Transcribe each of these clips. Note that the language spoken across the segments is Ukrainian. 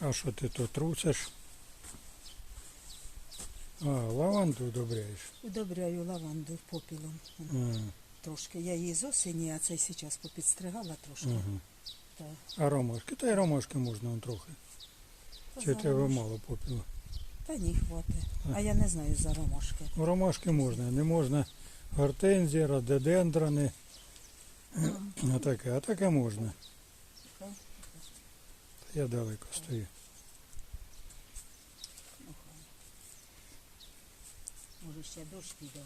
А що ти тут трусиш? А, лаванду удобряєш. Удобряю лаванду попілом. А, Трошки. Я її з осені, а цей зараз попідстригала трошки. ага. Так. А ромашки? Та й ромашки можна он трохи. Чи тебе мало попіло? Та ні, хватить. А я не знаю за ромашки. Ну, ромашки можна, не можна гортензії, рододендрони. А таке, а таке можна. Я далеко стою. Може ще дощ піде.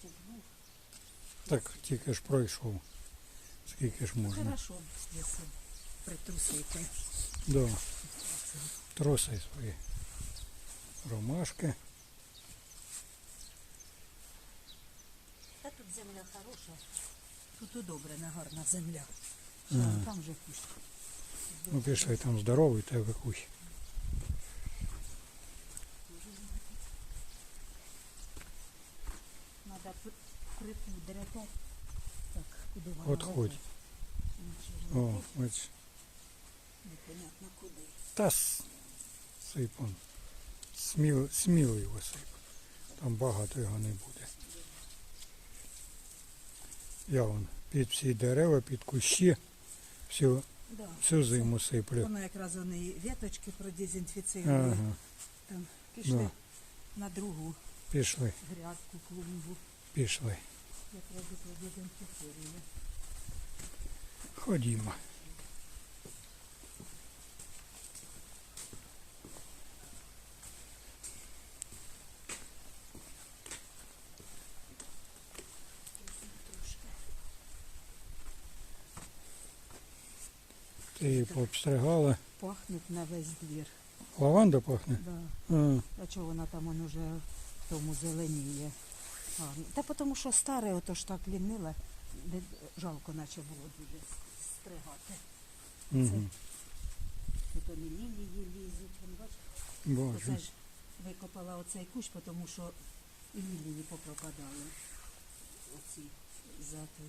Щепнув. Так тільки ж пройшов. Скільки ж можна. Хорошо, якщо притрусити. Да. Троси свої. Ромашки. Та тут земля хороша. Тут удобрена гарна земля. Там же кущ. Ну пішли там здоровий тебе кущ. При- припудрити. Так, куди вона От ходь. О, ось. непонятно куди. Та с- сип он. Сміл, сміло його сип. Там багато його не буде. Я вон під всі дерева, під кущі, всю, Да. всю зиму сиплю. Воно якраз вони віточки продезінфіцирує. Ага, Там пішли Да. на другу пішли, грядку клумбу. пішли. Якраз продезінфіцирує. Ходімо. Ти її пообстригала. Пахнуть на весь двір. Лаванда пахне? Да. А, А чого вона там он уже в тому зеленіє? Гарно. Та тому що старе, ото ж так ліниле, не жалко наче було дуже стригати. угу. Тут вони лілії лізуть, вон бачиш? Оце ж викопала оцей кущ, тому що і лілії попропадали. Оці за той.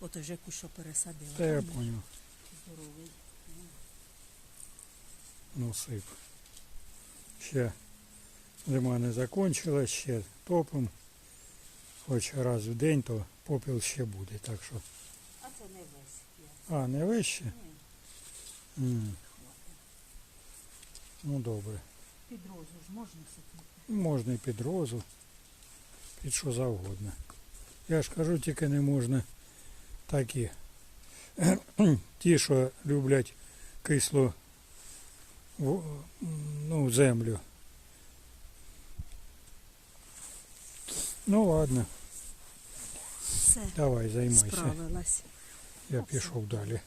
Ото вже кущ, пересадила. Та я Там. Здоровий. Ну сип. Ще зима не закончилась, ще топом. Хоч раз в день, то попіл ще буде. Так що. А це не весь. А, не вище? Ні, М, хватить. Ну добре. Під розу ж можна сидіти. Можна і під розу, під що завгодно. Я ж кажу, тільки не можна такі. Ті, що люблять кислу ну, землю. Ну ладно, Все, давай займайся. справилась. Я пішов далі.